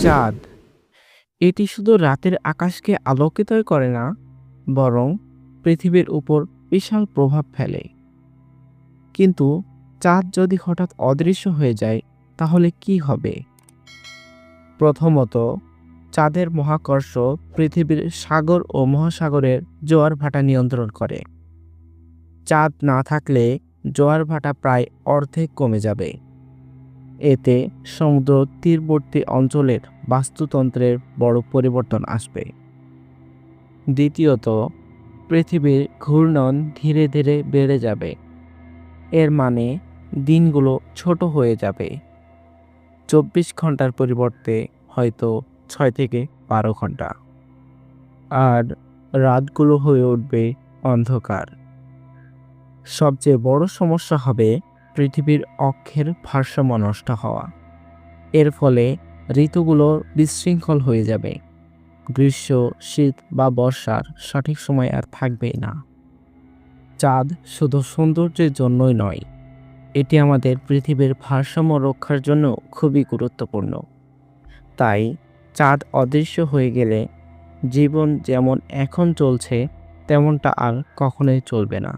চাঁদ। এটি শুধু রাতের আকাশকে আলোকিত করে না, বরং পৃথিবীর উপর বিশাল প্রভাব ফেলে। কিন্তু চাঁদ যদি হঠাৎ অদৃশ্য হয়ে যায়, তাহলে কি হবে? প্রথমত, চাঁদের মহাকর্ষ পৃথিবীর সাগর ও মহাসাগরের জোয়ার ভাটা নিয়ন্ত্রণ করে। চাঁদ না থাকলে জোয়ার ভাটা প্রায় অর্ধেক কমে যাবে। এতে সমুদ্র তীরবর্তী অঞ্চলের বাস্তুতন্ত্রের বড় পরিবর্তন আসবে। দ্বিতীয়ত, পৃথিবীর ঘূর্ণন ধীরে ধীরে বেড়ে যাবে। এর মানে দিনগুলো ছোট হয়ে যাবে। চব্বিশ ঘণ্টার পরিবর্তে হয়তো ছয় থেকে বারো ঘণ্টা আর রাতগুলো হয়ে উঠবে অন্ধকার। সবচেয়ে বড় সমস্যা হবে পৃথিবীর অক্ষের ভারসাম্য নষ্ট হওয়া। এর ফলে ঋতুগুলো বিশৃঙ্খল হয়ে যাবে। গ্রীষ্ম, শীত বা বর্ষার সঠিক সময় আর থাকবেই না। চাঁদ শুধু সৌন্দর্যের জন্যই নয়, এটি আমাদের পৃথিবীর ভারসাম্য রক্ষার জন্য খুবই গুরুত্বপূর্ণ। তাই চাঁদ অদৃশ্য হয়ে গেলে জীবন যেমন এখন চলছে, তেমনটা আর কখনোই চলবে না।